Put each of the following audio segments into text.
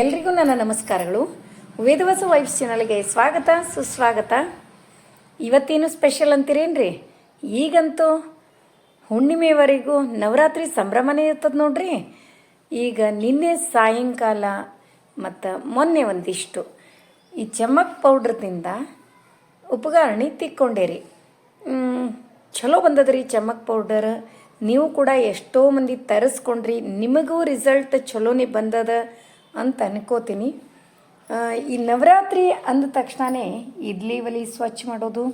ಎಲ್ರಿಗೂ ನನ್ನ ನಮಸ್ಕಾರಗಳು. ವೇದವಾಸ ವೈಫ್ಸ್ ಚಾನಲ್ಗೆ ಸ್ವಾಗತ, ಸುಸ್ವಾಗತ. ಇವತ್ತೇನು ಸ್ಪೆಷಲ್ ಅಂತೀರೇನ್ರಿ? ಈಗಂತೂ ಹುಣ್ಣಿಮೆವರೆಗೂ ನವರಾತ್ರಿ ಸಂಭ್ರಮನೇ ಇರ್ತದೆ ನೋಡ್ರಿ. ಈಗ ನಿನ್ನೆ ಸಾಯಂಕಾಲ ಮತ್ತು ಮೊನ್ನೆ ಒಂದಿಷ್ಟು ಈ ಚಮಕ್ ಪೌಡ್ರದಿಂದ ಉಪಕರಣಿ ತಿಕ್ಕೊಂಡೇರಿ. ಚಲೋ ಬಂದದ್ರಿ ಚಮಕ್ ಪೌಡರ್. ನೀವು ಕೂಡ ಎಷ್ಟೋ ಮಂದಿ ತರಿಸ್ಕೊಂಡ್ರಿ, ನಿಮಗೂ ರಿಸಲ್ಟ್ ಚಲೋನೇ ಬಂದದ. ಅಂತ ಅನ್ಕೋತೀನಿ. ಈ ನವರಾತ್ರಿ ಅಂದ ತಕ್ಷಣವೇ ಇಡ್ಲಿ ಒಲಿ ಸ್ವಚ್ಛ ಮಾಡೋದು,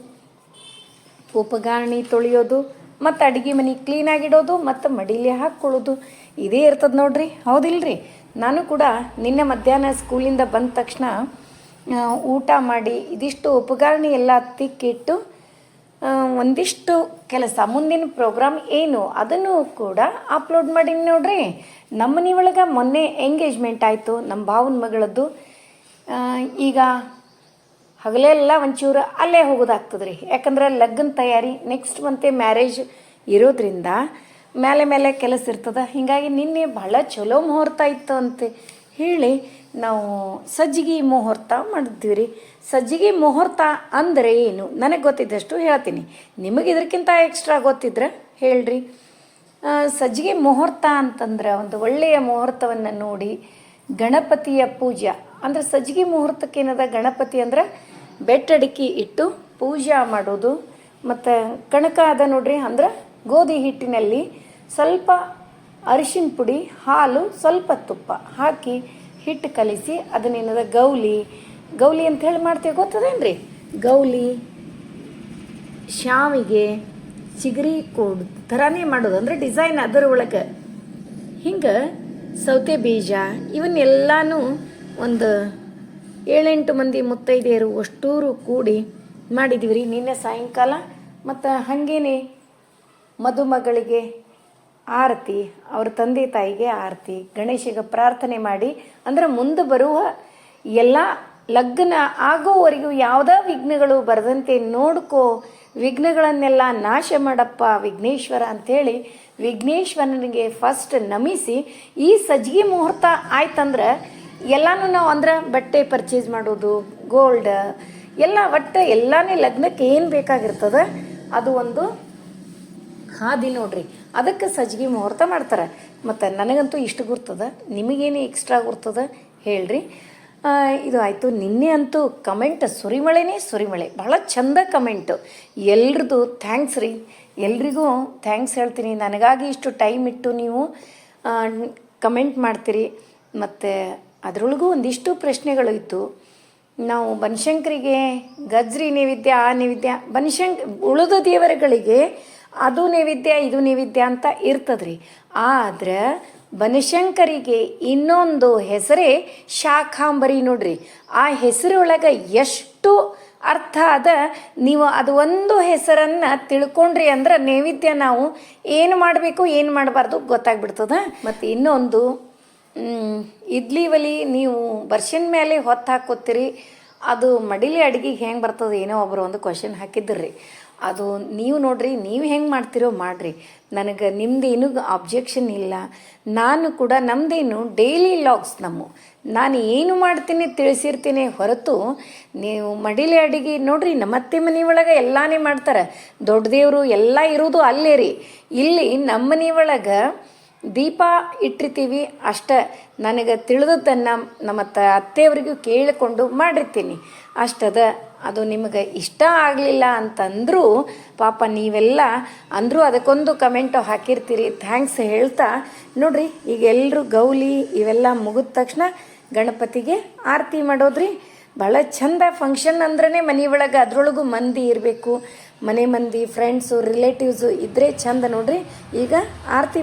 ಉಪಗಾರಣಿ ತೊಳೆಯೋದು, ಮತ್ತು ಅಡುಗೆ ಮನೆ ಕ್ಲೀನಾಗಿಡೋದು ಮತ್ತು ಮಡಿಲಿ ಹಾಕ್ಕೊಳ್ಳೋದು, ಇದೇ ಇರ್ತದೆ ನೋಡ್ರಿ. ಹೌದಿಲ್ರಿ? ನಾನು ಕೂಡ ನಿನ್ನೆ ಮಧ್ಯಾಹ್ನ ಸ್ಕೂಲಿಂದ ಬಂದ ತಕ್ಷಣ ಊಟ ಮಾಡಿ ಇದಿಷ್ಟು ಉಪಗಾರಣಿ ಎಲ್ಲ ತಿಕ್ಕಿಟ್ಟು ಒಂದಿಷ್ಟು ಕೆಲಸ, ಮುಂದಿನ ಪ್ರೋಗ್ರಾಮ್ ಏನು, ಅದನ್ನು ಕೂಡ ಅಪ್ಲೋಡ್ ಮಾಡೀನಿ ನೋಡ್ರಿ. ನಮ್ಮ ಮನೆಯೊಳಗೆ ಮೊನ್ನೆ ಎಂಗೇಜ್ಮೆಂಟ್ ಆಯಿತು, ನಮ್ಮ ಭಾವನ ಮಗಳದ್ದು. ಈಗ ಹಗಲೆಲ್ಲ ಒಂಚೂರು ಅಲ್ಲೇ ಹೋಗೋದಾಗ್ತದೆ ರೀ ಯಾಕಂದ್ರೆ ಲಗ್ನ ತಯಾರಿ ನೆಕ್ಸ್ಟ್ ಮಂತೆ ಮ್ಯಾರೇಜ್ ಇರೋದ್ರಿಂದ, ಮೇಲೆ ಮೇಲೆ ಕೆಲಸ ಇರ್ತದೆ. ಹೀಗಾಗಿ ನಿನ್ನೆ ಭಾಳ ಚಲೋ ಮುಹೂರ್ತ ಇತ್ತು ಅಂತ. ಹೇಳಿ ನಾವು ಸಜ್ಜಿಗೆ ಮುಹೂರ್ತ ಮಾಡಿದ್ವಿ ರೀ ಸಜ್ಜಿಗೆ ಮುಹೂರ್ತ ಅಂದರೆ ಏನು? ನನಗೆ ಗೊತ್ತಿದ್ದಷ್ಟು ಹೇಳ್ತೀನಿ. ನಿಮಗೆ ಇದಕ್ಕಿಂತ ಎಕ್ಸ್ಟ್ರಾ ಗೊತ್ತಿದ್ರೆ ಹೇಳ್ರಿ. ಸಜ್ಜಿಗೆ ಮುಹೂರ್ತ ಅಂತಂದ್ರೆ ಒಂದು ಒಳ್ಳೆಯ ಮುಹೂರ್ತವನ್ನು ನೋಡಿ ಗಣಪತಿಯ ಪೂಜೆ. ಅಂದ್ರೆ ಸಜ್ಜಿಗೆ ಮುಹೂರ್ತಕ್ಕೆ ಏನದ? ಗಣಪತಿ ಅಂದ್ರೆ ಬೆಟ್ಟಡಿಕೆ ಇಟ್ಟು ಪೂಜೆ ಮಾಡೋದು. ಮತ್ತು ಕಣಕ ಅದ ನೋಡ್ರಿ, ಅಂದ್ರೆ ಗೋಧಿ ಹಿಟ್ಟಿನಲ್ಲಿ ಸ್ವಲ್ಪ ಅರಿಶಿನ ಪುಡಿ, ಹಾಲು, ಸ್ವಲ್ಪ ತುಪ್ಪ ಹಾಕಿ ಹಿಟ್ಟು ಕಲಿಸಿ ಅದನ್ನೇನದ ಗೌಲಿ. ಗೌಲಿ ಅಂತ ಹೇಳಿ ಮಾಡ್ತೀವಿ, ಗೊತ್ತದೇನ್ರಿ? ಗೌಲಿ ಶಾವಿಗೆ ಚಿಗರಿ ಕೋಡ್ ಥರನೇ ಮಾಡೋದು. ಅಂದರೆ ಡಿಸೈನ್ ಅದರ ಒಳಗೆ. ಹಿಂಗೆ ಸೌತೆ ಬೀಜ ಇವನ್ನೆಲ್ಲನೂ ಒಂದು ಏಳೆಂಟು ಮಂದಿ ಮುತ್ತೈದೆಯರು ಅಷ್ಟೂರು ಕೂಡಿ ಮಾಡಿದ್ವಿ ರೀ ನಿನ್ನೆ ಸಾಯಂಕಾಲ ಮತ್ತು ಹಾಗೇನೆ ಮದುಮಗಳಿಗೆ ಆರತಿ, ಅವ್ರ ತಂದೆ ತಾಯಿಗೆ ಆರತಿ, ಗಣೇಶಿಗೆ ಪ್ರಾರ್ಥನೆ ಮಾಡಿ, ಅಂದ್ರೆ ಮುಂದೆ ಬರುವ ಎಲ್ಲ ಲಗ್ನ ಆಗೋವರೆಗೂ ಯಾವುದೇ ವಿಘ್ನಗಳು ಬರದಂತೆ ನೋಡ್ಕೋ, ವಿಘ್ನಗಳನ್ನೆಲ್ಲ ನಾಶ ಮಾಡಪ್ಪ ವಿಘ್ನೇಶ್ವರ ಅಂಥೇಳಿ ವಿಘ್ನೇಶ್ವರನಿಗೆ ಫಸ್ಟ್ ನಮಿಸಿ, ಈ ಸಜ್ಜಿಗೆ ಮುಹೂರ್ತ ಆಯ್ತಂದ್ರೆ ಎಲ್ಲಾನು ನಾವು ಅಂದ್ರೆ ಬಟ್ಟೆ ಪರ್ಚೇಸ್ ಮಾಡೋದು ಗೋಲ್ಡ್ ಎಲ್ಲ ಒಟ್ಟು ಎಲ್ಲಾನೇ ಲಗ್ನಕ್ಕೆ ಏನು ಬೇಕಾಗಿರ್ತದೆ, ಅದು ಒಂದು ಹಾದಿ ನೋಡ್ರಿ. ಅದಕ್ಕೆ ಸಜ್ಜಿಗೆ ಮುಹೂರ್ತ ಮಾಡ್ತಾರೆ. ಮತ್ತು ನನಗಂತೂ ಇಷ್ಟು ಗುರ್ತದ, ನಿಮಗೇನು ಎಕ್ಸ್ಟ್ರಾ ಗುರ್ತದ ಹೇಳ್ರಿ. ಇದು ಆಯಿತು. ನಿನ್ನೆ ಅಂತೂ ಕಮೆಂಟ್ ಸುರಿಮಳೆನೇ ಸುರಿಮಳೆ. ಭಾಳ ಚಂದ ಕಮೆಂಟು ಎಲ್ರದ್ದು ಥ್ಯಾಂಕ್ಸ್ ರೀ. ಎಲ್ರಿಗೂ ಥ್ಯಾಂಕ್ಸ್ ಹೇಳ್ತೀನಿ. ನನಗಾಗಿ ಇಷ್ಟು ಟೈಮ್ ಇಟ್ಟು ನೀವು ಕಮೆಂಟ್ ಮಾಡ್ತೀರಿ. ಮತ್ತು ಅದರೊಳಗೂ ಒಂದಿಷ್ಟು ಪ್ರಶ್ನೆಗಳು ಇತ್ತು. ನಾವು ಬನಶಂಕರಿಗೆ ಗಜ್ರಿ ನೈವೇದ್ಯ, ಆ ನೈವೇದ್ಯ, ಬನಶಂಕ, ಉಳಿದ ದೇವರುಗಳಿಗೆ ಅದು ನೈವೇದ್ಯ, ಇದು ನೈವೇದ್ಯ ಅಂತ ಇರ್ತದ್ರಿ. ಆದ್ರೆ ಬನಶಂಕರಿಗೆ ಇನ್ನೊಂದು ಹೆಸರೇ ಶಾಖಾಂಬರಿ ನೋಡ್ರಿ. ಆ ಹೆಸರೊಳಗೆ ಎಷ್ಟು ಅರ್ಥ ಅದ ನೀವು ಅದು ಒಂದು ಹೆಸರನ್ನ ತಿಳ್ಕೊಂಡ್ರಿ ಅಂದ್ರೆ ನೈವೇದ್ಯ ನಾವು ಏನು ಮಾಡಬೇಕು, ಏನು ಮಾಡಬಾರ್ದು ಗೊತ್ತಾಗ್ಬಿಡ್ತದ. ಮತ್ತು ಇನ್ನೊಂದು ಇಡ್ಲಿ ಒಲಿ ನೀವು ಬರ್ಷನ್ ಮೇಲೆ ಹೊತ್ತು ಹಾಕೋತೀರಿ, ಅದು ಮಡಿಲಿ ಅಡ್ಗೆಗೆ ಹೆಂಗೆ ಬರ್ತದೆ ಏನೋ ಒಬ್ಬರು ಒಂದು ಕ್ವಶನ್ ಹಾಕಿದ್ರಿ. ಅದು ನೀವು ನೋಡ್ರಿ, ನೀವು ಹೆಂಗೆ ಮಾಡ್ತಿರೋ ಮಾಡ್ರಿ. ನನಗೆ ನಿಮ್ದೇನು ಅಬ್ಜೆಕ್ಷನ್ ಇಲ್ಲ. ನಾನು ಕೂಡ ನಮ್ಮದೇನು ಡೈಲಿ ಲಾಗ್ಸ್ ನಮ್ಮ. ನಾನು ಏನು ಮಾಡ್ತೀನಿ ತಿಳಿಸಿರ್ತೀನಿ ಹೊರತು ನೀವು ಮಡಿಲಿ ಅಡಿಗೆ ನೋಡ್ರಿ ನಮ್ಮತ್ತೆ ಒಳಗೆ ಎಲ್ಲಾನೇ ಮಾಡ್ತಾರೆ. ದೊಡ್ಡ ದೇವರು ಎಲ್ಲ ಇರೋದು ಅಲ್ಲೇ ರೀ. ಇಲ್ಲಿ ನಮ್ಮ ಮನೆಯೊಳಗೆ ದೀಪ ಇಟ್ಟಿರ್ತೀವಿ ಅಷ್ಟೇ. ನನಗೆ ತಿಳಿದದ್ದನ್ನು ನಮ್ಮ ಅತ್ತೆಯವರಿಗೂ ಕೇಳಿಕೊಂಡು ಮಾಡಿರ್ತೀನಿ. ಅಷ್ಟದ ಅದು ನಿಮಗೆ ಇಷ್ಟ ಆಗಲಿಲ್ಲ ಅಂತಂದರೂ, ಪಾಪ ನೀವೆಲ್ಲ ಅಂದರೂ ಅದಕ್ಕೊಂದು ಕಮೆಂಟು ಹಾಕಿರ್ತೀರಿ. ಥ್ಯಾಂಕ್ಸ್ ಹೇಳ್ತಾ, ನೋಡ್ರಿ, ಈಗ ಎಲ್ಲರೂ ಗೌಲಿ, ಇವೆಲ್ಲ ಮುಗಿದ ತಕ್ಷಣ ಗಣಪತಿಗೆ ಆರತಿ ಮಾಡೋದ್ರಿ. ಭಾಳ ಚಂದ ಫಂಕ್ಷನ್ ಅಂದ್ರೇ ಒಳಗೆ ಅದ್ರೊಳಗೂ ಮಂದಿ ಇರಬೇಕು. ಮನೆ ಮಂದಿ ಫ್ರೆಂಡ್ಸು ರಿಲೇಟಿವ್ಸು ಇದ್ರೆ ಚಂದ ನೋಡ್ರಿ. ಈಗ ಆರತಿ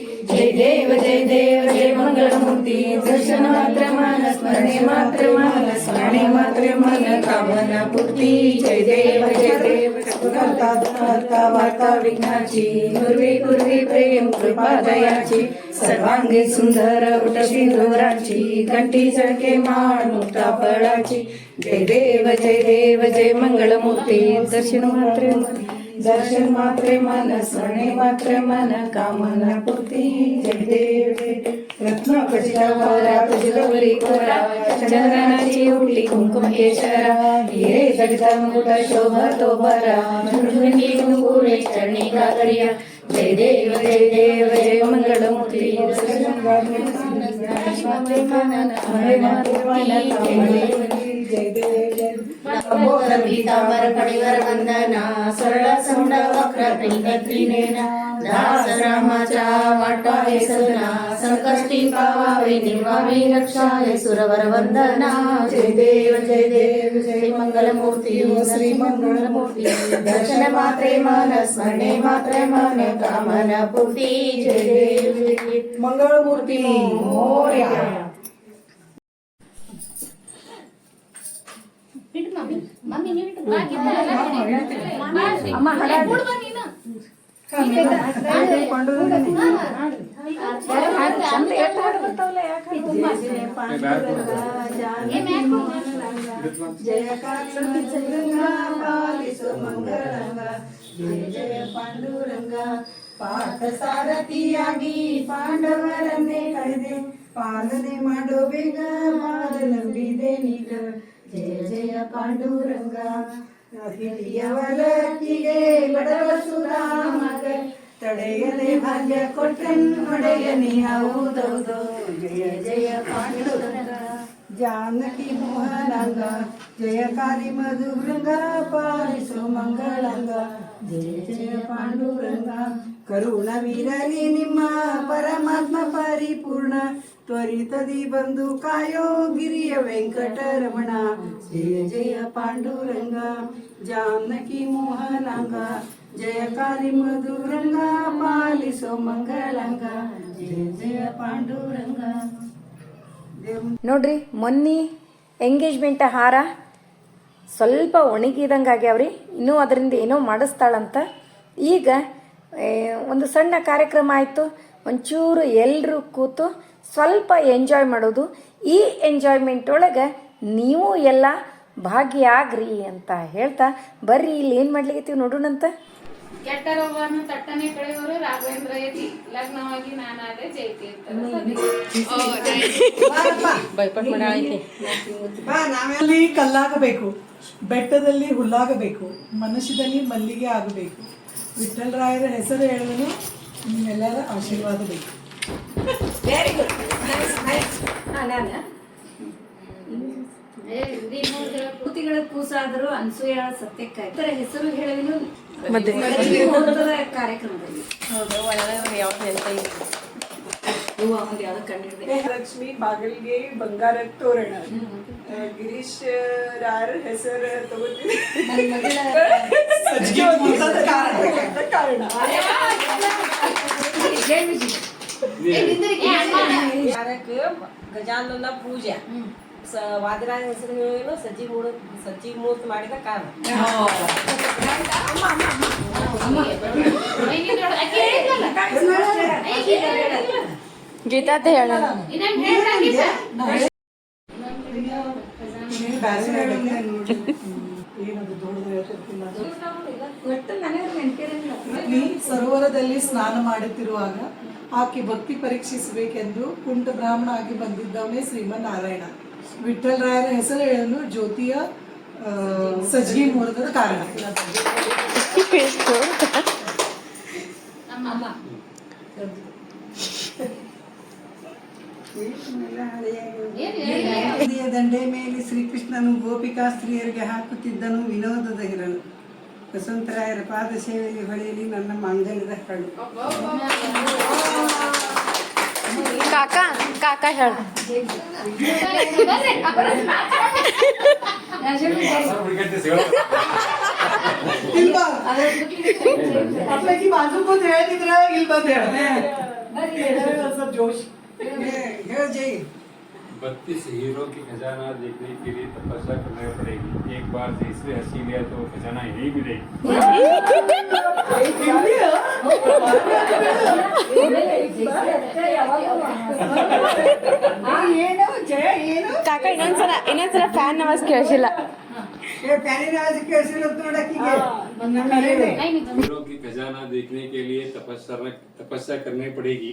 जय देव जय देव जय मंगलमूर्ती. दर्शन मात्र मन स्मरणे मात्र मन स्मरणे मात्र मन कामना पूर्ती. जय देव जय देव करता वार्ता विघ्नाची. पूर्वी पूर्वी प्रेम कृपा दयाची. सर्वांगी सुंदर उटशी धोराची घंटी झडके माळ मुक्ता फळाची. जय देव जय देव जय मंगलमूर्ती. दर्शन मात्र दर्शन मात्रे मन स्मरणे मात्रे मन कामना पूर्ती जय देव. रत्न कचिता कोरा कोरा चंद्रनाची उठली कुंकुम केशरा हिरे जगदा मुकुट शोभा तो बरा झुणझुणी कुंकुमे चरणी काकडिया. जय देव जय देव जय मंगळ मंगलमूर्ती जय देव ीतावर पडिवर वंदना सरळ समडा वक्र प्रीत त्रिनेना दास रामाचा वाटा हे सजना संकष्टी पावावे निर्वावी रक्षा हे सुरवर वंदना जय देव जय देव जय मंगल मूर्ती श्री मंगल मूर्ती दर्शन मात्रे मन स्मरणे मात्रे मन कामना पूर्ती जय देव मंगळ मूर्ती मोर्या ಜಯ ಜಯ ಪಾಂಡುರಂಗ ಪಾಠ ಸಾರಥಿಯಾಗಿ ಪಾಂಡವರನ್ನೇ ಕಳೆದೆ ಪಾಲನೆ ಮಾಡೋ ಬೇಗ ಪಾದ ನಂಬಿದೆ ನೀಗ ಜಯ ಜಯ ಪಾಂಡುರಂಗ ಹಿರಿಯವರಕ್ಕಿಗೆ ಬಡವ ಸುಧಾಮಗ ತಡೆಯದೆ ಭಾಗ್ಯ ಕೊಟ್ಟನ್ ಒಡೆಯನಿ ಹೌದೌದು ಜಯ ಜಯ ಪಾಂಡುರಂಗ ಜಾನಕಿ ಮೋಹನಾಂಗ ಜಯಕಾರಿ ಮಧುರಂಗ ಪಾಲಿಸು ಮಂಗಳಂಗ ಜಯ ಜಯ ಪಾಂಡುರಂಗ ಕರುಣವಿರಲಿ ನಿಮ್ಮ ಪರಮಾತ್ಮ ಪರಿಪೂರ್ಣ. ತ್ವರಿತದಿ ಬಂದು ಕಾಯೋ ಗಿರಿಯ ವೆಂಕಟರಮಣ. ಜಯ ಜಯ ಪಾಂಡುರಂಗ. ಜಾನಕಿ ಮೋಹನಾಂಗ. ಜಯಕಾರಿ ಮಧುರಂಗ. ಪಾಲಿಸೋ ಮಂಗಳಂಗ. ಜಯ ಜಯ ಪಾಂಡುರಂಗ. ನೋಡ್ರಿ, ಮೊನ್ನಿ ಎಂಗೇಜ್ಮೆಂಟ್ ಹಾರ ಸ್ವಲ್ಪ ಒಣಗಿದಂಗೆ ಆಗ್ಯಾವ್ರಿ ಇನ್ನೂ ಅದರಿಂದ ಏನೋ ಮಾಡಿಸ್ತಾಳಂತ. ಈಗ ಒಂದು ಸಣ್ಣ ಕಾರ್ಯಕ್ರಮ ಆಯಿತು. ಒಂಚೂರು ಎಲ್ಲರೂ ಕೂತು ಸ್ವಲ್ಪ ಎಂಜಾಯ್ ಮಾಡೋದು. ಈ ಎಂಜಾಯ್ಮೆಂಟ್ ಒಳಗೆ ನೀವು ಎಲ್ಲ ಭಾಗಿಯಾಗ್ರಿ ಅಂತ ಹೇಳ್ತಾ ಬರ್ರಿ ಇಲ್ಲಿ ಏನು ಮಾಡ್ಲಿಕ್ಕೆ ನೋಡೋಣಂತ ಕೆಟ್ಟ ರೋಗವನ್ನು ತಟ್ಟನೆ ಕಳೆಯುವರು ರಾಘವೇಂದ್ರ ಯತಿ ಲಗ್ನವಾಗಿ ನಾನಾದೆ ಜೈತಿ ಅಲ್ಲಿ ಕಲ್ಲಾಗಬೇಕು. ಬೆಟ್ಟದಲ್ಲಿ ಹುಲ್ಲಾಗಬೇಕು. ಮನಸ್ಸಿನಲ್ಲಿ ಮಲ್ಲಿಗೆ ಆಗಬೇಕು. ವಿಠ್ಠಲರಾಯರ ಹೆಸರು ಹೇಳಿದ್ರು ನಿಮ್ಮೆಲ್ಲರ ಆಶೀರ್ವಾದ ಬೇಕು. ವೆರಿ ಗುಡ್ ನೈಸ್ ಕೂತಿಗಳ ಕೂಸಾದರೂ ಅನ್ಸೂಯ ಸತ್ಯಕ್ಕಾಗಿ. ಇತರ ಹೆಸರು ಹೇಳುವಿನು ಮುಹೂರ್ತದ ಕಾರ್ಯಕ್ರಮದಲ್ಲಿ. ಹೂವು ಒಂದು ಯಾವ್ದೋ ಕಂಡಿಡ್ದೆ ಲಕ್ಷ್ಮಿ ಬಾಗಿಲಿಗೆ ಬಂಗಾರ ತೋರಣ ಗಿರೀಶ್ ರಾಯರ ಹೆಸರು ತಗೋತೀವಿ. ಕಾರಣ. ಗಜಾನನ ಪೂಜೆ. ವಾದಿರಾಜ ಹೆಸರು ಹೇಳಲು ಸಜ್ಜಿ ಮೂಡ ಸಜ್ಜಿ ಮೂರ್ತಿ ಮಾಡಿದ ಕಾರಣ. ಗೀತಾ ಅಂತ ಹೇಳ ಏನದು ದೊಡ್ಡದು ಹೇಳ್ತಿರ್ತಿಲ್ಲ ನೀ ಸರೋವರದಲ್ಲಿ ಸ್ನಾನ ಮಾಡುತ್ತಿರುವಾಗ ಆಕೆ ಭಕ್ತಿ ಪರೀಕ್ಷಿಸಬೇಕೆಂದು ಕುಂಟ ಬ್ರಾಹ್ಮಣ ಆಗಿ ಬಂದಿದ್ದವನೇ ಶ್ರೀಮನ್ನಾರಾಯಣ. ವಿಠ್ಠಲರಾಯರ ಹೆಸರು ಹೇಳಲು ಜ್ಯೋತಿಯ ಸಜ್ಜಿ ಮೂರದ ಮೂಡದ ಕಾರಣ ದಂಡೆ ಮೇಲೆ ಶ್ರೀಕೃಷ್ಣನು ಗೋಪಿಕಾ ಸ್ತ್ರೀಯರಿಗೆ ಹಾಕುತ್ತಿದ್ದನು ವಿನೋದದ ಹಿರಳು ವಸಂತರಾಯರ ಪಾದ ಸೇವೆಗೆ ಹೊಳೆಯಲಿ ನನ್ನ ಮಾಂಗಲ್ಯದ ಕಳು ಕಾಕಾ ಕಾಕಾ ಹೇಳ. ಇಲ್ಲಿ ಬಾ ಅಪ್ಪಾಜಿ ಬಾಜು ಕೂತ್ ಹೇಳ್ತಿದ್ರ ಇಲ್ಲಿ ಬಂದ್ ಹೇಳ. ಸ್ವಲ್ಪ ಜೋಶ್ ಹೇಳ ಜೈ. बत्तीस हीरो की खजाना देखने के लिए तपस्या करनी पड़ेगी एक बार तीसरी हंसी लिया तो खजाना यही मिलेगी ಏನು ಜಯ ಏನು ಕಾಕ ಇನ್ನೊಂದ್ಸಲ ಇನ್ನೊಂದ್ಸಲ ಫ್ಯಾನ್ ಆವಾಜ್ ಕೇಳಿಸಿಲ್ಲ ಪ್ಯಾನಿನ ಆವಾಜ್ ಕೇಳಿಸಿಲ್ಲ ನೋಡಕ್ಕಿಗೆ हीरो की खजाना देखने के लिए तपस्या तपस्या करनी पड़ेगी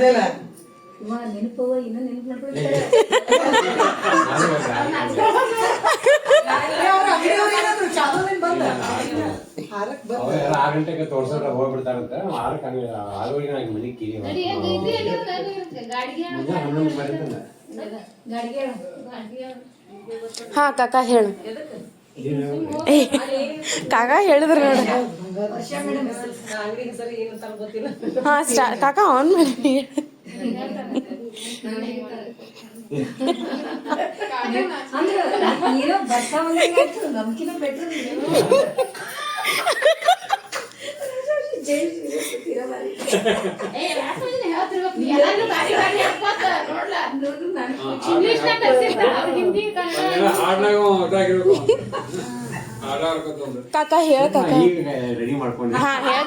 ನೆನಪವ ಇನ್ನೂ ನೆನಪು ಮಾಡ್ಕೊಳ್ತಾರೆ ಅವಾಗ ಆರು ಗಂಟೆಗೆ ತೋರ್ಸೋಣ ಹೋಗ್ಬಿಡ್ತಾರಂತೆ. ಆರಕ್ಕೆ ಹಂಗೆ ಆರೂವರೆಗೆ ನಂಗೆ ಮನೆಗೆ ಕೀರಿ ಹನ್ನೊಂದು ಬರೀತಂದ ಹಾ ಕಾಕ ಹೇಳು. ಏ, ಕಾಕ ಹೇಳಿದ್ರು ನೋಡು. ಹಾ ಸ್ಟಾ ಕಾಕ ಆನ್ ಮಾಡಿ ಏ ಕಾಕ ಹೇಳ ಕಾಕ. ರೆಡಿ ಮಾಡ್ಕೊಂಡು. ಹಾ ಹೇಳ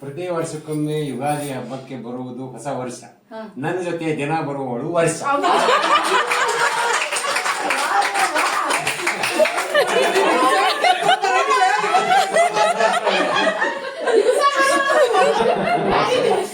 ಪ್ರತಿ ವರ್ಷಕ್ಕೊಮ್ಮೆ ಯುಗಾದಿ ಹಬ್ಬಕ್ಕೆ ಬರುವುದು ಹೊಸ ವರ್ಷ. ನನ್ನ ಜೊತೆ ದಿನ ಬರುವವಳು ವರ್ಷ ಭಾರಿ ಅದ ಹೆಸರು ವರ್ಷನೇ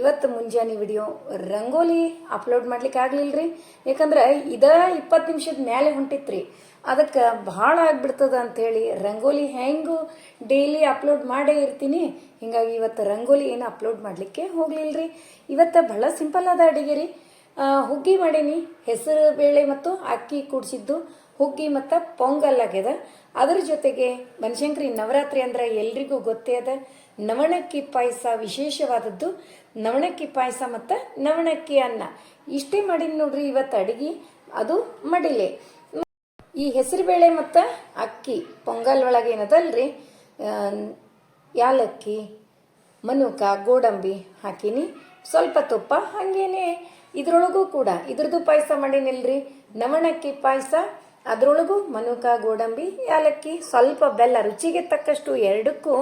ಇವತ್ತು ಮುಂಜಾನೆ ವಿಡಿಯೋ ರಂಗೋಲಿ ಅಪ್ಲೋಡ್ ಮಾಡ್ಲಿಕ್ಕೆ ಆಗ್ಲಿಲ್ರಿ? ಯಾಕಂದ್ರೆ ಇದ ಇಪ್ಪತ್ತು ನಿಮಿಷದ ಮೇಲೆ ಹೊಂಟಿತ್ರಿ. ಅದಕ್ಕೆ ಭಾಳ ಆಗ್ಬಿಡ್ತದ ಅಂಥೇಳಿ ರಂಗೋಲಿ ಹೆಂಗು ಡೈಲಿ ಅಪ್ಲೋಡ್ ಮಾಡೇ ಇರ್ತೀನಿ, ಹಿಂಗಾಗಿ ಇವತ್ತು ರಂಗೋಲಿ ಏನು ಅಪ್ಲೋಡ್ ಮಾಡಲಿಕ್ಕೆ ರೀ ಇವತ್ತು ಭಾಳ ಸಿಂಪಲ್ ಅದ ಅಡಿಗೆ ರೀ ಹುಗ್ಗಿ ಮಾಡೀನಿ, ಹೆಸರು, ಬೇಳೆ ಮತ್ತು ಅಕ್ಕಿ ಕೂಡಿಸಿದ್ದು ಹುಗ್ಗಿ ಮತ್ತು ಪೊಂಗಲ್ ಆಗ್ಯದ. ಅದ್ರ ಜೊತೆಗೆ ಬನಶಂಕರಿ ನವರಾತ್ರಿ ಅಂದ್ರೆ ಎಲ್ರಿಗೂ ಗೊತ್ತೇ ಅದ. ನವಣಕ್ಕಿ ಪಾಯಸ ವಿಶೇಷವಾದದ್ದು. ನವಣಕ್ಕಿ ಪಾಯಸ ಮತ್ತು ನವಣಕ್ಕಿ ಅನ್ನ. ಇಷ್ಟೇ ಮಾಡೀನಿ ನೋಡ್ರಿ ಇವತ್ತು ಅಡಿಗೆ, ಅದು ಮಡಿಲೆ. ಈ ಹೆಸರುಬೇಳೆ ಮತ್ತು ಅಕ್ಕಿ ಪೊಂಗಲ್ ಒಳಗೆ ಏನದಲ್ರಿ? ಯಾಲಕ್ಕಿ, ಮನುಕ, ಗೋಡಂಬಿ ಹಾಕೀನಿ. ಸ್ವಲ್ಪ ತುಪ್ಪ ಹಾಗೇನೆ ಇದ್ರೊಳಗೂ ಕೂಡ, ಇದ್ರದ್ದು ಪಾಯಸ ಮಾಡಿನಿಲ್ರಿ. ನವಣಕ್ಕಿ ಪಾಯಸ, ಅದರೊಳಗೂ ಮನುಕ, ಗೋಡಂಬಿ ಯಾಲಕ್ಕಿ ಸ್ವಲ್ಪ ಬೆಲ್ಲ, ರುಚಿಗೆ ತಕ್ಕಷ್ಟು ಎರಡಕ್ಕೂ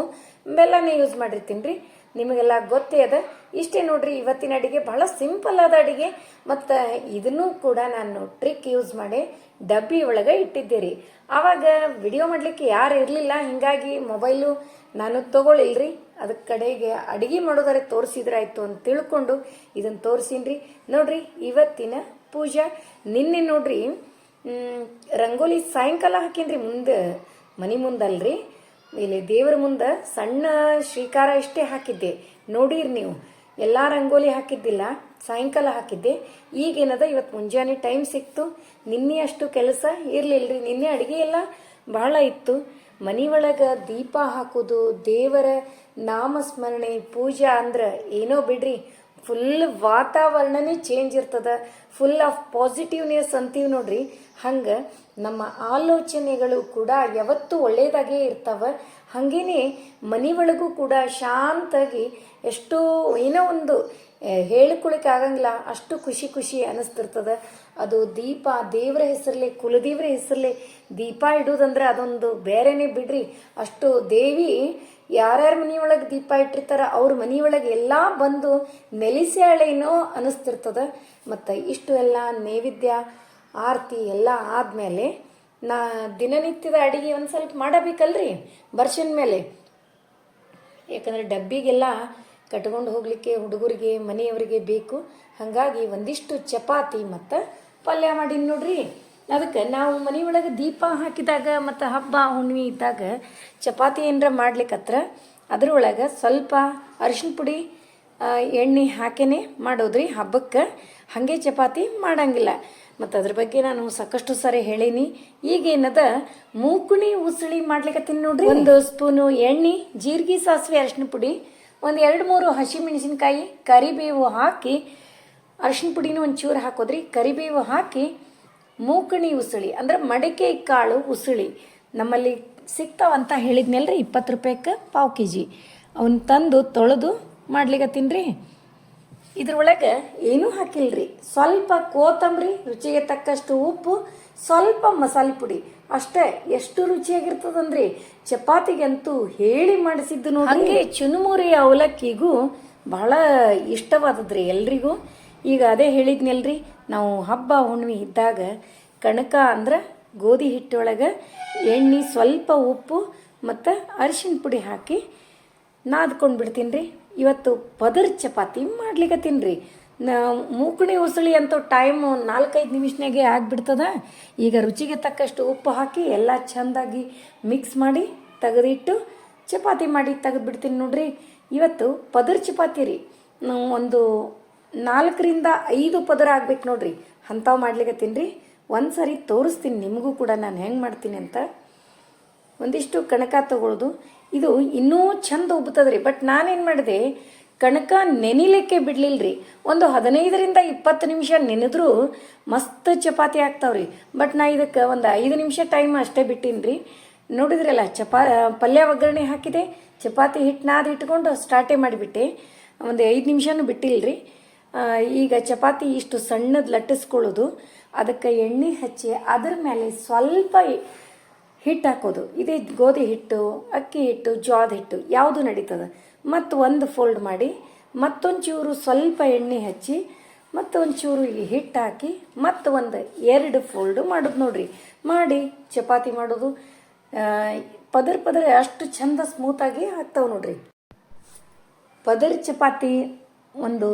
ಬೆಲ್ಲನೇ ಯೂಸ್ ಮಾಡಿರ್ತೀನಿ ನಿಮಗೆಲ್ಲ ಗೊತ್ತೇ ಅದ. ಇಷ್ಟೇ ನೋಡ್ರಿ, ಇವತ್ತಿನ ಅಡಿಗೆ ಬಹಳ ಸಿಂಪಲ್ ಆದ ಅಡಿಗೆ. ಮತ್ತು ಇದನ್ನೂ ಕೂಡ ನಾನು ಟ್ರಿಕ್ ಯೂಸ್ ಮಾಡಿ ಡಬ್ಬಿ ಒಳಗೆ ಇಟ್ಟಿದ್ದೆ ರೀ ಆವಾಗ ವಿಡಿಯೋ ಮಾಡಲಿಕ್ಕೆ ಯಾರು ಇರಲಿಲ್ಲ, ಹಿಂಗಾಗಿ ಮೊಬೈಲು ನಾನು ತಗೊಳ್ಳಿಲ್ರಿ ಅದಕ್ಕೆ ಕಡೆಗೆ ಅಡಿಗೆ ಮಾಡೋದಾರೆ ತೋರಿಸಿದ್ರಾಯ್ತು ಅಂತ ತಿಳ್ಕೊಂಡು ಇದನ್ನು ತೋರಿಸಿನ್ರಿ. ನೋಡ್ರಿ, ಇವತ್ತಿನ ಪೂಜಾ. ನಿನ್ನೆ ನೋಡ್ರಿ ರಂಗೋಲಿ ಸಾಯಂಕಾಲ ಹಾಕಿನ್ರಿ ಮುಂದೆ, ಮನೆ ಮುಂದಲ್ರಿ. ಇಲ್ಲಿ ದೇವರ ಮುಂದೆ ಸಣ್ಣ ಶ್ರೀಕಾರ ಇಷ್ಟೇ ಹಾಕಿದ್ದೆ. ನೋಡಿರಿ ನೀವು, ಎಲ್ಲ ರಂಗೋಲಿ ಹಾಕಿದ್ದಿಲ್ಲ, ಸಾಯಂಕಾಲ ಹಾಕಿದ್ದೆ. ಈಗೇನದ ಇವತ್ತು ಮುಂಜಾನೆ ಟೈಮ್ ಸಿಕ್ತು. ನಿನ್ನೆ ಅಷ್ಟು ಕೆಲಸ ಇರಲಿಲ್ಲರಿ ನಿನ್ನೆ ಅಡುಗೆ ಎಲ್ಲ ಬಹಳ ಇತ್ತು. ಮನೆ ಒಳಗೆ ದೀಪ ಹಾಕೋದು, ದೇವರ ನಾಮಸ್ಮರಣೆ, ಪೂಜೆ ಅಂದ್ರೆ ಏನೋ ಬಿಡ್ರಿ. ಫುಲ್ ವಾತಾವರಣನೇ ಚೇಂಜ್ ಇರ್ತದ. ಫುಲ್ ಆಫ್ ಪಾಸಿಟಿವ್ನೆಸ್ ಅಂತೀವಿ ನೋಡ್ರಿ. ಹಂಗೆ ನಮ್ಮ ಆಲೋಚನೆಗಳು ಕೂಡ ಯಾವತ್ತೂ ಒಳ್ಳೆಯದಾಗೇ ಇರ್ತವೆ. ಹಾಗೇನೆ ಒಳಗೂ ಕೂಡ ಶಾಂತಾಗಿ ಎಷ್ಟೋ ಏನೋ ಒಂದು ಹೇಳ್ಕೊಳಕ್ಕೆ ಆಗಂಗಿಲ್ಲ. ಅಷ್ಟು ಖುಷಿ ಖುಷಿ ಅನಿಸ್ತಿರ್ತದ. ಅದು ದೀಪ, ದೇವರ ಹೆಸರಲ್ಲೇ ಕುಲದೇವರ ಹೆಸರಲ್ಲೇ ದೀಪ ಇಡೋದಂದ್ರೆ ಅದೊಂದು ಬೇರೆನೇ ಬಿಡ್ರಿ. ಅಷ್ಟು ದೇವಿ ಯಾರ್ಯಾರ ಮನೆಯೊಳಗೆ ದೀಪ ಇಟ್ಟಿರ್ತಾರ ಅವ್ರ ಮನೆಯೊಳಗೆ ಎಲ್ಲ ಬಂದು ನೆಲೆಸ್ಯಾಳೇನೋ ಅನಿಸ್ತಿರ್ತದ. ಮತ್ತು ಇಷ್ಟು ಎಲ್ಲ ನೈವೇದ್ಯ, ಆರತಿ ಎಲ್ಲ ಆದಮೇಲೆ ನಾ ದಿನನಿತ್ಯದ ಅಡುಗೆ ಒಂದು ಸ್ವಲ್ಪ ಮಾಡಬೇಕಲ್ರಿ ಬರ್ಷನ್ ಮೇಲೆ. ಯಾಕಂದರೆ ಡಬ್ಬಿಗೆಲ್ಲ ಕಟ್ಕೊಂಡು ಹೋಗಲಿಕ್ಕೆ ಹುಡುಗರಿಗೆ, ಮನೆಯವರಿಗೆ ಬೇಕು. ಹಾಗಾಗಿ ಒಂದಿಷ್ಟು ಚಪಾತಿ ಮತ್ತು ಪಲ್ಯ ಮಾಡೀನಿ ನೋಡ್ರಿ. ಅದಕ್ಕೆ ನಾವು ಮನೆಯೊಳಗೆ ದೀಪ ಹಾಕಿದಾಗ ಮತ್ತು ಹಬ್ಬ, ಹುಣ್ಣಿಮೆ ಇದ್ದಾಗ ಚಪಾತಿ ಏನರ ಮಾಡ್ಲಿಕ್ಕತ್ರ ಅದರೊಳಗೆ ಸ್ವಲ್ಪ ಅರಿಶಿನ ಪುಡಿ ಎಣ್ಣೆ ಹಾಕೇನೆ ಮಾಡೋದ್ರಿ ಹಬ್ಬಕ್ಕೆ. ಹಾಗೆ ಚಪಾತಿ ಮಾಡಂಗಿಲ್ಲ. ಮತ್ತು ಅದ್ರ ಬಗ್ಗೆ ನಾನು ಸಾಕಷ್ಟು ಸಾರಿ ಹೇಳೀನಿ. ಈಗೇನದ ಮೂಕುಣಿ ಉಸುಳಿ ಮಾಡ್ಲಿಕತ್ತೀನಿ ನೋಡ್ರಿ. ಒಂದು ಸ್ಪೂನು ಎಣ್ಣೆ, ಜೀರಿಗೆ ಸಾಸಿವೆ ಅರಿಶಿನ ಪುಡಿ, ಒಂದು ಎರಡು ಮೂರು ಹಸಿಮೆಣಸಿನ್ಕಾಯಿ, ಕರಿಬೇವು ಹಾಕಿ ಅರಿಶಿನ ಪುಡಿನೂ ಒಂಚೂರು ಹಾಕೋದ್ರಿ. ಕರಿಬೇವು ಹಾಕಿ ಮೂಕಣಿ ಉಸುಳಿ, ಅಂದ್ರೆ ಮಡಿಕೆ ಕಾಳು ಉಸುಳಿ, ನಮ್ಮಲ್ಲಿ ಸಿಗ್ತಾವಂತ ಹೇಳಿದ್ನಲ್ರಿ, ಇಪ್ಪತ್ತು ರೂಪಾಯಿಗೆ ಪಾವು ಕೆ ಜಿ ಅವನ್ನ ತಂದು ತೊಳೆದು ಮಾಡ್ಲಿಕ್ಕೆ ರೀ ಇದ್ರೊಳಗೆ ಏನೂ ಹಾಕಿಲ್ರಿ. ಸ್ವಲ್ಪ ಕೋತಂಬರಿ ರುಚಿಗೆ ತಕ್ಕಷ್ಟು ಉಪ್ಪು, ಸ್ವಲ್ಪ ಮಸಾಲೆ ಪುಡಿ. ಅಷ್ಟೇ, ಎಷ್ಟು ರುಚಿಯಾಗಿರ್ತದಂದ್ರಿ. ಚಪಾತಿಗಂತೂ ಹೇಳಿ ಮಾಡಿಸಿದ್ದು ನೋಡಿ ಹಂಗೆ ಚುನುಮುರಿ ಅವಲಕ್ಕಿಗೂ ಬಹಳ ಇಷ್ಟವಾದದ್ರಿ ಎಲ್ರಿಗೂ. ಈಗ ಅದೇ ಹೇಳಿದ್ನಲ್ರಿ, ನಾವು ಹಬ್ಬ ಹುಣ್ಣಿಮೆ ಇದ್ದಾಗ ಕಣಕ ಅಂದ್ರೆ ಗೋಧಿ ಹಿಟ್ಟೊಳಗೆ ಎಣ್ಣೆ, ಸ್ವಲ್ಪ ಉಪ್ಪು ಮತ್ತು ಅರಿಶಿನ ಪುಡಿ ಹಾಕಿ ನಾದ್ಕೊಂಡು ಬಿಡ್ತೀನಿ ರೀ ಇವತ್ತು ಪದರ್ ಚಪಾತಿ ಮಾಡ್ಲಿಕ್ಕತ್ತೀನಿ ರೀ ನಾ ಮೂಕಣಿ ಉಸುಳಿ ಅಂತ ಟೈಮು ನಾಲ್ಕೈದು ನಿಮಿಷನಾಗೆ ಆಗಿಬಿಡ್ತದ. ಈಗ ರುಚಿಗೆ ತಕ್ಕಷ್ಟು ಉಪ್ಪು ಹಾಕಿ ಎಲ್ಲ ಚೆಂದಾಗಿ ಮಿಕ್ಸ್ ಮಾಡಿ ತೆಗೆದಿಟ್ಟು ಚಪಾತಿ ಮಾಡಿ ತೆಗೆದು ಬಿಡ್ತೀನಿ ನೋಡ್ರಿ. ಇವತ್ತು ಪದರ್ ಚಪಾತಿ ರೀ. ನಾವು ಒಂದು ನಾಲ್ಕರಿಂದ ಐದು ಪದರ ಆಗ್ಬೇಕು ನೋಡ್ರಿ. ಅಂಥವು ಮಾಡ್ಲಿಕತ್ತೀನಿ ರೀ. ಒಂದು ಸರಿ ತೋರಿಸ್ತೀನಿ ನಿಮಗೂ ಕೂಡ ನಾನು ಹೆಂಗೆ ಮಾಡ್ತೀನಿ ಅಂತ. ಒಂದಿಷ್ಟು ಕಣಕ ತಗೊಳ್ಳೋದು ಇದು ಇನ್ನೂ ಚಂದ ಉಬ್ಬುತ್ತದ್ರಿ. ಬಟ್ ನಾನೇನು ಮಾಡಿದೆ ಕಣಕ ನೆನಿಲಿಕ್ಕೆ ಬಿಡ್ಲಿಲ್ರಿ. ಒಂದು ಹದಿನೈದರಿಂದ ಇಪ್ಪತ್ತು ನಿಮಿಷ ನೆನೆದ್ರು ಮಸ್ತ್ ಚಪಾತಿ ಆಗ್ತಾವ್ರಿ. ಬಟ್ ನಾ ಇದಕ್ಕೆ ಒಂದು ಐದು ನಿಮಿಷ ಟೈಮ್ ಅಷ್ಟೇ ಬಿಟ್ಟೀನಿ ರೀ ನೋಡಿದ್ರಲ್ಲ ಚಪಾ ಪಲ್ಯ ಒಗ್ಗರಣೆ ಹಾಕಿದೆ ಚಪಾತಿ ಹಿಟ್ಟು ನಾದ್ ಇಟ್ಕೊಂಡು ಸ್ಟಾರ್ಟೇ ಮಾಡಿಬಿಟ್ಟೆ. ಒಂದು ಐದು ನಿಮಿಷನೂ ಬಿಟ್ಟಿಲ್ಲ ಆ, ಈಗ ಚಪಾತಿ ಇಷ್ಟು ಸಣ್ಣದು ಲಟ್ಟಿಸ್ಕೊಳ್ಳೋದು. ಅದಕ್ಕೆ ಎಣ್ಣೆ ಹಚ್ಚಿ ಅದ್ರ ಮೇಲೆ ಸ್ವಲ್ಪ ಹಿಟ್ಟು ಹಾಕೋದು. ಇದೇ ಗೋಧಿ ಹಿಟ್ಟು, ಅಕ್ಕಿ ಹಿಟ್ಟು, ಜೋಳದ ಹಿಟ್ಟು ಯಾವುದು ನಡೀತದೆ. ಮತ್ತು ಒಂದು ಫೋಲ್ಡ್ ಮಾಡಿ, ಮತ್ತೊಂಚೂರು ಸ್ವಲ್ಪ ಎಣ್ಣೆ ಹಚ್ಚಿ, ಮತ್ತೊಂಚೂರು ಈ ಹಿಟ್ಟು ಹಾಕಿ, ಮತ್ತು ಒಂದು ಎರಡು ಫೋಲ್ಡ್ ಮಾಡೋದು ನೋಡ್ರಿ. ಮಾಡಿ ಚಪಾತಿ ಮಾಡೋದು. ಪದರ್ ಪದರ್ ಅಷ್ಟು ಚಂದ ಸ್ಮೂತಾಗಿ ಆಗ್ತಾವೆ ನೋಡ್ರಿ. ಪದರ್ ಚಪಾತಿ ಒಂದು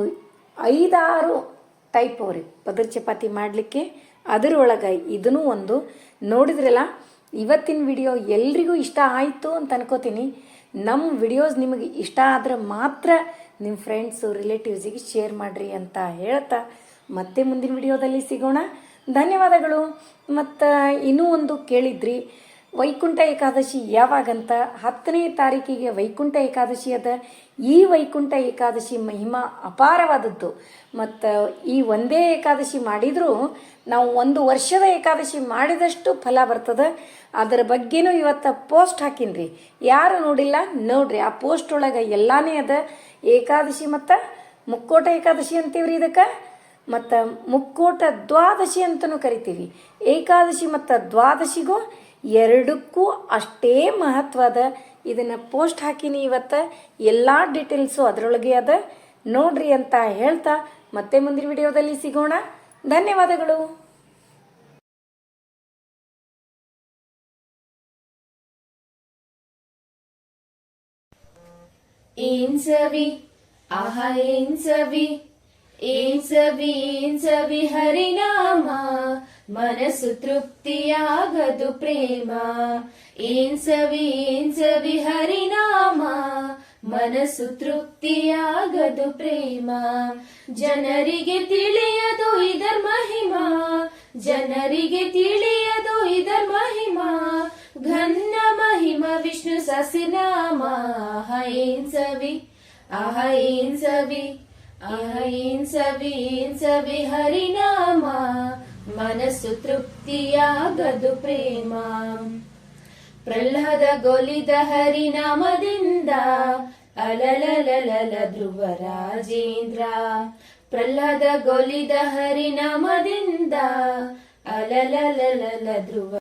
ಐದಾರು ಟೈಪ್ ಅವ್ರಿ. ಪದರ್ ಚಪಾತಿ ಮಾಡಲಿಕ್ಕೆ, ಅದರೊಳಗೆ ಇದೂ ಒಂದು ನೋಡಿದ್ರಲ್ಲ, ಇವತ್ತಿನ ವಿಡಿಯೋ ಎಲ್ರಿಗೂ ಇಷ್ಟ ಆಯಿತು ಅಂತ ಅನ್ಕೋತೀನಿ. ನಮ್ಮ ವಿಡಿಯೋಸ್ ನಿಮಗೆ ಇಷ್ಟ ಆದ್ರೆ ಮಾತ್ರ ನಿಮ್ಮ ಫ್ರೆಂಡ್ಸು ರಿಲೇಟಿವ್ಸಿಗೆ ಶೇರ್ ಮಾಡಿರಿ ಅಂತ ಹೇಳ್ತಾ ಮತ್ತೆ ಮುಂದಿನ ವಿಡಿಯೋದಲ್ಲಿ ಸಿಗೋಣ. ಧನ್ಯವಾದಗಳು. ಮತ್ತು ಇನ್ನೂ ಒಂದು ಕೇಳಿದ್ರಿ. ವೈಕುಂಠ ಏಕಾದಶಿ ಯಾವಾಗಂತ ಹತ್ತನೇ ತಾರೀಕಿಗೆ ವೈಕುಂಠ ಏಕಾದಶಿ ಅದ. ಈ ವೈಕುಂಠ ಏಕಾದಶಿ ಮಹಿಮಾ ಅಪಾರವಾದದ್ದು. ಮತ್ತು ಈ ಒಂದೇ ಏಕಾದಶಿ ಮಾಡಿದರೂ ನಾವು ಒಂದು ವರ್ಷದ ಏಕಾದಶಿ ಮಾಡಿದಷ್ಟು ಫಲ ಬರ್ತದೆ. ಅದರ ಬಗ್ಗೆನೂ ಇವತ್ತು ಪೋಸ್ಟ್ ಹಾಕಿನ್ರಿ. ಯಾರು ನೋಡಿಲ್ಲ? ನೋಡ್ರಿ. ಆ ಪೋಸ್ಟ್ ಒಳಗೆ ಎಲ್ಲಾನೇ ಅದ. ಏಕಾದಶಿ ಮತ್ತು ಮುಕ್ಕೋಟ ಏಕಾದಶಿ ಅಂತೀವ್ರಿ ಇದಕ್ಕೆ. ಮತ್ತು ಮುಕ್ಕೋಟ ದ್ವಾದಶಿ ಅಂತಲೂ ಕರಿತೀವಿ. ಏಕಾದಶಿ ಮತ್ತು ದ್ವಾದಶಿಗೂ ಎರಡಕ್ಕೂ ಅಷ್ಟೇ ಮಹತ್ವದ ಇದನ್ನು ಪೋಸ್ಟ್ ಹಾಕಿನಿ ಇವತ್ತು. ಎಲ್ಲ ಡೀಟೇಲ್ಸು ಅದರೊಳಗೆ ಅದ. ನೋಡ್ರಿ ಅಂತ ಹೇಳ್ತಾ ಮತ್ತೆ ಮುಂದಿನ ವಿಡಿಯೋದಲ್ಲಿ ಸಿಗೋಣ. ಧನ್ಯವಾದಗಳು. ಏನ್ ಸವಿ? ಆಹ, ಏನ್ ಸವಿ? ಏನ್ ಸವಿ? ಏನ್ ಸವಿ? ಹರಿನಾಮ. ಮನಸ್ಸು ತೃಪ್ತಿಯಾಗದು ಪ್ರೇಮ. ಏನ್ ಸವಿ ಏನ್ ಸವಿ ಹರಿನಾಮ ಮನಸ್ಸು ತೃಪ್ತಿಯಾಗದು ಪ್ರೇಮ. ಜನರಿಗೆ ತಿಳಿಯದು ಇದರ ಮಹಿಮಾ. ಜನರಿಗೆ ತಿಳಿಯದು ಇದರ ಮಹಿಮಾ. ಘನ್ನ ಮಹಿಮ ವಿಷ್ಣು ಸಸಿನಾಮ. ಆಹ ಏನ್ ಸವಿ ಆಹ ಏನ್ ಸವಿ ಅಹಿಂಸವಿ ಹಿಂಸವಿ ಹರಿನಾಮ ಮನಸ್ಸು ತೃಪ್ತಿಯಾಗದು ಪ್ರೇಮ. ಪ್ರಹ್ಲಾದ ಗೊಲಿದ ಹರಿನಾಮದಿಂದ ಅಲಲಲಲಲ ಧ್ರುವ ರಾಜೇಂದ್ರ. ಪ್ರಹ್ಲಾದ ಗೊಲಿದ ಹರಿನಾಮದಿಂದ ಅಲಲಲಲಲ ಧ್ರುವ